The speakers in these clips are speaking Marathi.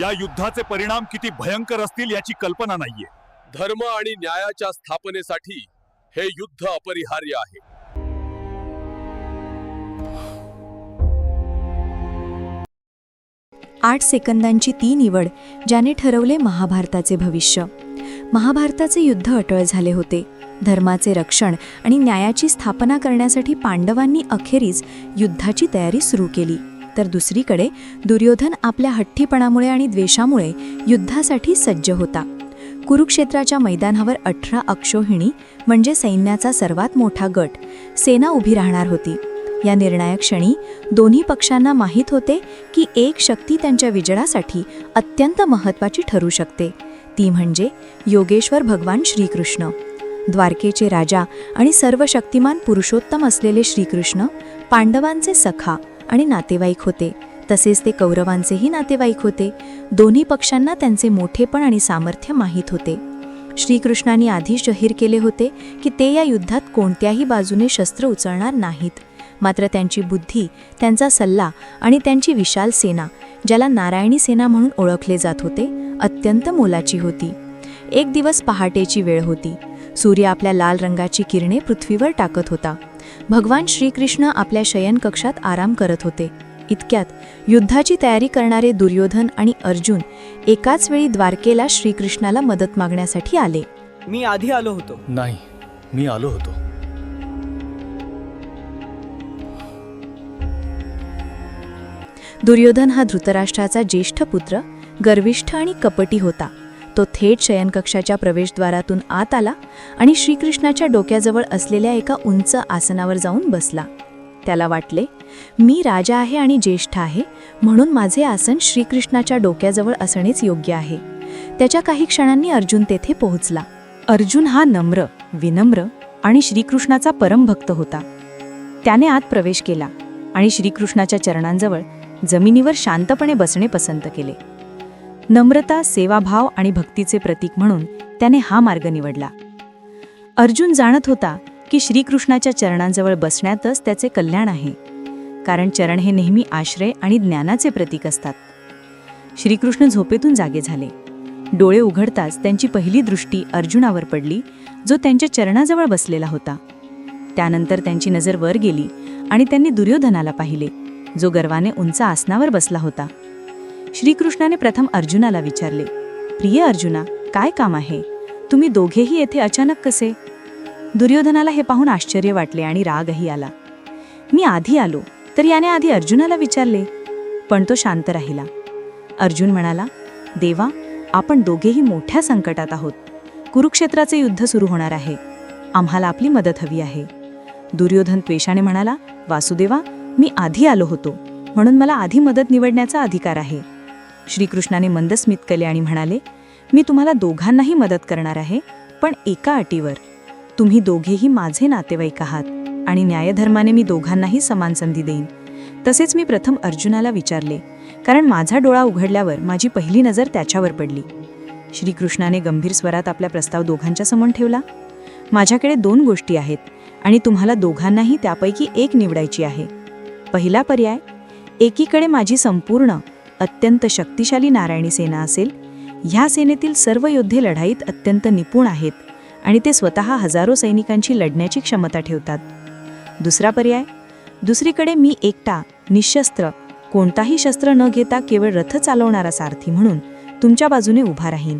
या युद्धाचे परिणाम किती भयंकर असतील याची कल्पना नाहीये. धर्म आणि न्यायाच्या स्थापनेसाठी हे युद्ध अपरिहार्य आहे. आठ सेकंदांची ती निवड ज्याने ठरवले महाभारताचे भविष्य. महाभारताचे युद्ध अटळ झाले होते. धर्माचे रक्षण आणि न्यायाची स्थापना करण्यासाठी पांडवांनी अखेरीस युद्धाची तयारी सुरू केली. तर दुसरीकडे दुर्योधन आपल्या हट्टीपणामुळे आणि द्वेषामुळे युद्धासाठी सज्ज होता. कुरुक्षेत्राच्या मैदानावर अठरा अक्षोहिणी म्हणजे सैन्याचा सर्वात मोठा गट सेना उभी राहणार होती. या निर्णायक क्षणी दोन्ही पक्षांना माहीत होते की एक शक्ती त्यांच्या विजयासाठी अत्यंत महत्त्वाची ठरू शकते. ती म्हणजे योगेश्वर भगवान श्रीकृष्ण. द्वारकेचे राजा आणि सर्व शक्तिमान पुरुषोत्तम असलेले श्रीकृष्ण पांडवांचे सखा आणि नातेवाईक होते. तसेच ते कौरवांचेही नातेवाईक होते. दोन्ही पक्षांना त्यांचे मोठेपण आणि सामर्थ्य माहीत होते. श्रीकृष्णांनी आधीच जाहीर केले होते की ते या युद्धात कोणत्याही बाजूने शस्त्र उचलणार नाहीत. मात्र त्यांची बुद्धी त्यांचा सल्ला आणि त्यांची विशाल सेना ज्याला नारायणी सेना म्हणून ओळखले जात होते अत्यंत मोलाची होती. एक दिवस पहाटेची वेळ होती. सूर्य आपल्या लाल रंगाची किरणे पृथ्वीवर टाकत होता. भगवान श्रीकृष्ण आपल्या शयनकक्षात आराम करत होते. इतक्यात युद्धाची तयारी करणारे दुर्योधन आणि अर्जुन एकाच वेळी द्वारकेला श्रीकृष्णाला मदत मागण्यासाठी आले. मी आधी आलो होतो. नाही मी आलो होतो. दुर्योधन हा धृतराष्ट्राचा ज्येष्ठ पुत्र गर्विष्ठ आणि कपटी होता. तो थेट शयनकक्षाच्या प्रवेशद्वारातून आत आला आणि श्रीकृष्णाच्या डोक्याजवळ असलेल्या एका उंच आसनावर जाऊन बसला. त्याला वाटले मी राजा आहे आणि ज्येष्ठ आहे म्हणून माझे आसन श्रीकृष्णाच्या डोक्याजवळ असणेच योग्य आहे. त्याच्या काही क्षणांनी अर्जुन तेथे पोहोचला. अर्जुन हा नम्र विनम्र आणि श्रीकृष्णाचा परमभक्त होता. त्याने आत प्रवेश केला आणि श्रीकृष्णाच्या चरणांजवळ जमिनीवर शांतपणे बसणे पसंत केले. नम्रता सेवाभाव आणि भक्तीचे प्रतीक म्हणून त्याने हा मार्ग निवडला. अर्जुन जाणत होता की श्रीकृष्णाच्या चरणांजवळ बसण्यातच त्याचे कल्याण आहे कारण चरण हे नेहमी आश्रय आणि ज्ञानाचे प्रतीक असतात. श्रीकृष्ण झोपेतून जागे झाले. डोळे उघडताच त्यांची पहिली दृष्टी अर्जुनावर पडली जो त्यांच्या चरणाजवळ बसलेला होता. त्यानंतर त्यांची नजर वर गेली आणि त्यांनी दुर्योधनाला पाहिले जो गर्वाने उंच आसनावर बसला होता. श्रीकृष्णाने प्रथम अर्जुनाला विचारले प्रिय अर्जुना काय काम आहे? तुम्ही दोघेही येथे अचानक कसे? दुर्योधनाला हे पाहून आश्चर्य वाटले आणि रागही आला. मी आधी आलो तर याने आधी अर्जुनाला विचारले. पण तो शांत राहिला. अर्जुन म्हणाला देवा आपण दोघेही मोठ्या संकटात आहोत. कुरुक्षेत्राचे युद्ध सुरू होणार आहे. आम्हाला आपली मदत हवी आहे. दुर्योधन त्वेषाने म्हणाला वासुदेवा मी आधी आलो होतो म्हणून मला आधी मदत निवडण्याचा अधिकार आहे. श्रीकृष्णाने मंद स्मित केले आणि म्हणाले मी तुम्हाला दोघांनाही मदत करणार आहे पण एका अटीवर. तुम्ही दोघेही माझे नातेवाईक आहात आणि न्यायधर्माने मी दोघांनाही समान संधी देईन. तसेच मी प्रथम अर्जुनाला विचारले कारण माझा डोळा उघडल्यावर माझी पहिली नजर त्याच्यावर पडली. श्रीकृष्णाने गंभीर स्वरात आपला प्रस्ताव दोघांच्या समोर ठेवला. माझ्याकडे दोन गोष्टी आहेत आणि तुम्हाला दोघांनाही त्यापैकी एक निवडायची आहे. पहिला पर्याय एकीकडे माझी संपूर्ण अत्यंत शक्तिशाली नारायणी सेना असेल ह्या सेनेतील सर्व योद्धे लढाईत अत्यंत निपुण आहेत आणि ते स्वतः हजारो सैनिकांची लढण्याची क्षमता ठेवतात. दुसरा पर्याय दुसरीकडे मी एकटा निशस्त्र कोणताही शस्त्र न घेता केवळ रथ चालवणारा सारथी म्हणून तुमच्या बाजूने उभा राहीन.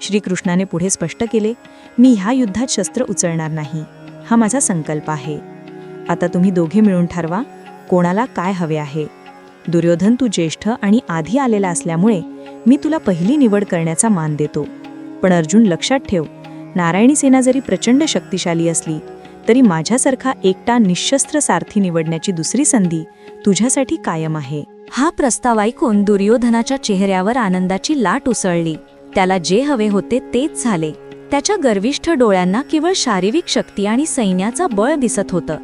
श्रीकृष्णाने पुढे स्पष्ट केले मी ह्या युद्धात शस्त्र उचलणार नाही. हा माझा संकल्प आहे. आता तुम्ही दोघे मिळून ठरवा कोणाला काय हवे आहे. दुर्योधन तू ज्येष्ठ आणि आधी आलेला असल्यामुळे मी तुला पहिली निवड करण्याचा मान देतो. पण अर्जुन लक्षात ठेव नारायणी सेना जरी प्रचंड शक्तिशाली असली तरी माझ्यासारखा एकटा निशस्त्र सारथी निवडण्याची दुसरी संधी तुझ्यासाठी कायम आहे. हा प्रस्ताव ऐकून दुर्योधनाच्या चेहऱ्यावर आनंदाची लाट उसळली. त्याला जे हवे होते तेच झाले. त्याच्या गर्विष्ठ डोळ्यांना केवळ शारीरिक शक्ती आणि सैन्याचा बळ दिसत होतं.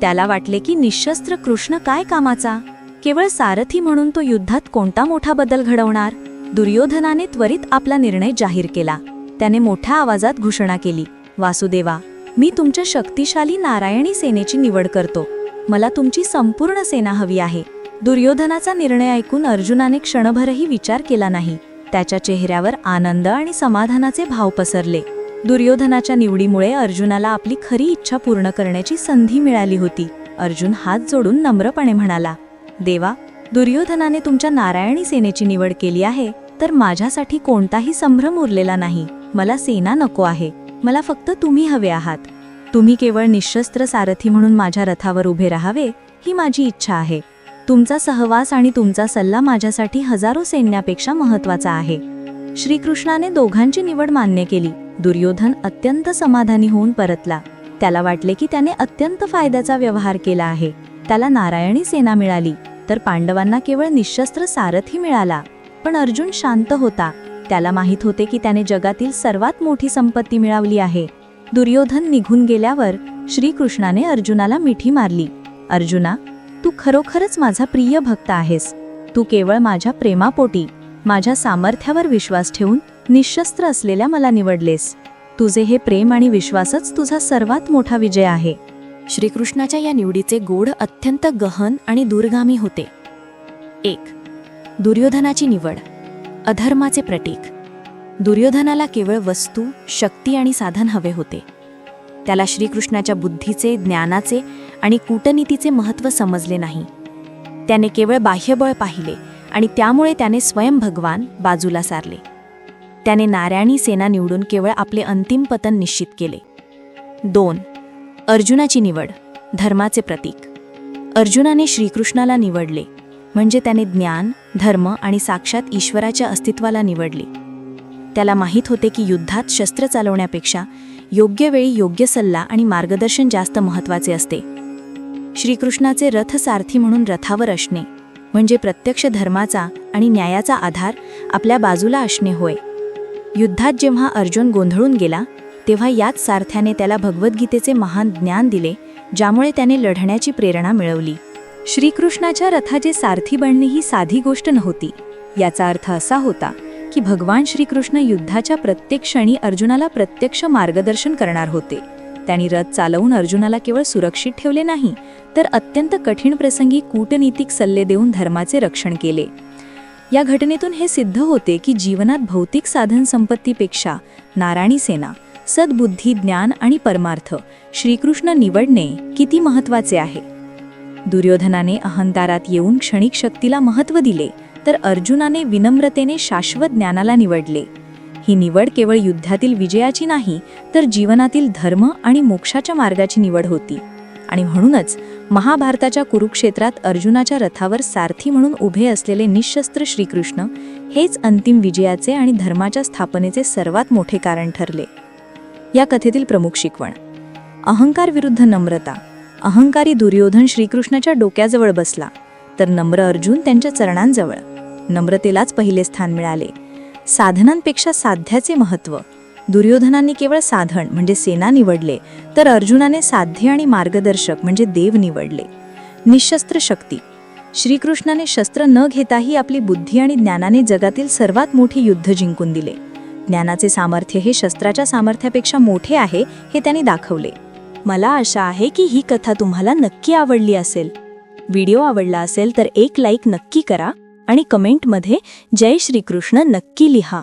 त्याला वाटले की निशस्त्र कृष्ण काय कामाचा? केवळ सारथी म्हणून तो युद्धात कोणता मोठा बदल घडवणार? दुर्योधनाने त्वरित आपला निर्णय जाहीर केला. त्याने मोठ्या आवाजात घोषणा केली वासुदेवा मी तुमच्या शक्तिशाली नारायणी सेनेची निवड करतो. मला तुमची संपूर्ण सेना हवी आहे. दुर्योधनाचा निर्णय ऐकून अर्जुनाने क्षणभरही विचार केला नाही. त्याच्या चेहऱ्यावर आनंद आणि समाधानाचे भाव पसरले. दुर्योधनाच्या निवडीमुळे अर्जुनाला आपली खरी इच्छा पूर्ण करण्याची संधी मिळाली होती. अर्जुन हात जोडून नम्रपणे म्हणाला देवा दुर्योधनाने तुमच्या नारायणी सेनेची निवड केली आहे तर माझ्यासाठी कोणताही संभ्रम उरलेला नाही. मला सेना नको आहे. मला फक्त तुम्ही हवे आहात. तुम्ही केवळ निशस्त्र सारथी म्हणून माझ्या रथावर उभे राहावे ही माझी इच्छा आहे. तुमचा सहवास आणि तुमचा सल्ला माझ्यासाठी हजारो सैन्यापेक्षा महत्त्वाचा आहे. श्रीकृष्णाने दोघांची निवड मान्य केली. दुर्योधन अत्यंत समाधानी होऊन परतला. त्याला वाटले की त्याने अत्यंत फायद्याचा व्यवहार केला आहे. त्याला नारायणी सेना मिळाली. तर पांडवांना केवळ निशस्त्र सारथी मिळाला. पण अर्जुन शांत होता. त्याला माहीत होते की त्याने जगातील सर्वात मोठी संपत्ती मिळवली आहे. दुर्योधन निघून गेल्यावर श्रीकृष्णाने अर्जुनाला मिठी मारली. अर्जुना तू खरोखरच माझा प्रिय भक्त आहेस. तू केवळ माझ्या प्रेमापोटी माझ्या सामर्थ्यावर विश्वास ठेवून निशस्त्र असलेल्या मला निवडलेस. तुझे हे प्रेम आणि विश्वासच तुझा सर्वात मोठा विजय आहे. श्रीकृष्णाच्या या निवडीचे गोड अत्यंत गहन आणि दूरगामी होते. एक दुर्योधनाची निवड. अधर्माचे प्रतीक. दुर्योधनाला केवळ वस्तू शक्ती आणि साधन हवे होते. त्याला श्रीकृष्णाच्या बुद्धीचे ज्ञानाचे आणि कूटनीतीचे महत्त्व समजले नाही. त्याने केवळ बाह्यबळ पाहिले आणि त्यामुळे त्याने स्वयं भगवान बाजूला सारले. त्याने नारायणी सेना निवडून केवळ आपले अंतिम पतन निश्चित केले. दोन अर्जुनाची निवड धर्माचे प्रतीक. अर्जुनाने श्रीकृष्णाला निवडले म्हणजे त्याने ज्ञान धर्म आणि साक्षात ईश्वराच्या अस्तित्वाला निवडले. त्याला माहीत होते की युद्धात शस्त्र चालवण्यापेक्षा योग्य वेळी योग्य सल्ला आणि मार्गदर्शन जास्त महत्त्वाचे असते. श्रीकृष्णाचे रथसारथी म्हणून रथावर असणे म्हणजे प्रत्यक्ष धर्माचा आणि न्यायाचा आधार आपल्या बाजूला असणे होय. युद्धात जेव्हा अर्जुन गोंधळून गेला तेव्हा याच सारथ्याने त्याला भगवद्गीतेचे महान ज्ञान दिले ज्यामुळे त्याने लढण्याची प्रेरणा मिळवली. श्रीकृष्णाच्या रथाचे सारथी बनणे ही साधी गोष्ट नव्हती. याचा अर्थ असा होता की भगवान श्रीकृष्ण युद्धाच्या प्रत्येक क्षणी अर्जुनाला प्रत्यक्ष मार्गदर्शन करणार होते. त्यांनी रथ चालवून अर्जुनाला केवळ सुरक्षित ठेवले नाही तर अत्यंत कठीण प्रसंगी कूटनीतिक सल्ले देऊन धर्माचे रक्षण केले. या घटनेतून हे सिद्ध होते की जीवनात भौतिक साधन संपत्तीपेक्षा नारायणी सेना सद्बुद्धी ज्ञान आणि परमार्थ. श्रीकृष्ण निवडणे किती महत्त्वाचे आहे? दुर्योधनाने अहंकारात येऊन क्षणिक शक्तीला महत्त्व दिले तर अर्जुनाने विनम्रतेने शाश्वत ज्ञानाला निवडले. ही निवड केवळ युद्धातील विजयाची नाही तर जीवनातील धर्म आणि मोक्षाच्या मार्गाची निवड होती. आणि म्हणूनच महाभारताच्या कुरुक्षेत्रात अर्जुनाच्या रथावर सारथी म्हणून उभे असलेले निशस्त्र श्रीकृष्ण हेच अंतिम विजयाचे आणि धर्माच्या स्थापनेचे सर्वात मोठे कारण ठरले. या कथेतील प्रमुख शिकवण. अहंकार विरुद्ध नम्रता. अहंकारी दुर्योधन श्रीकृष्णाच्या डोक्याजवळ बसला. तर नम्र अर्जुन त्यांच्या चरणांजवळ. नम्रतेलाच पहिले स्थान मिळाले. साधनांपेक्षा साध्याचे महत्त्व दुर्योधनांनी केवळ साधन म्हणजे सेना निवडले तर अर्जुनाने साध्य आणि मार्गदर्शक म्हणजे देव निवडले. निशस्त्र शक्ती. श्रीकृष्णाने शस्त्र न घेताही आपली बुद्धी आणि ज्ञानाने जगातील सर्वात मोठे युद्ध जिंकून दिले. ज्ञानाचे सामर्थ्य हे शस्त्राच्या सामर्थ्यापेक्षा मोठे आहे हे त्यांनी दाखवले. मला आशा आहे की ही कथा तुम्हाला नक्की आवडली असेल. व्हिडिओ आवडला असेल तर एक लाईक नक्की करा आणि कमेंटमध्ये जय श्रीकृष्ण नक्की लिहा.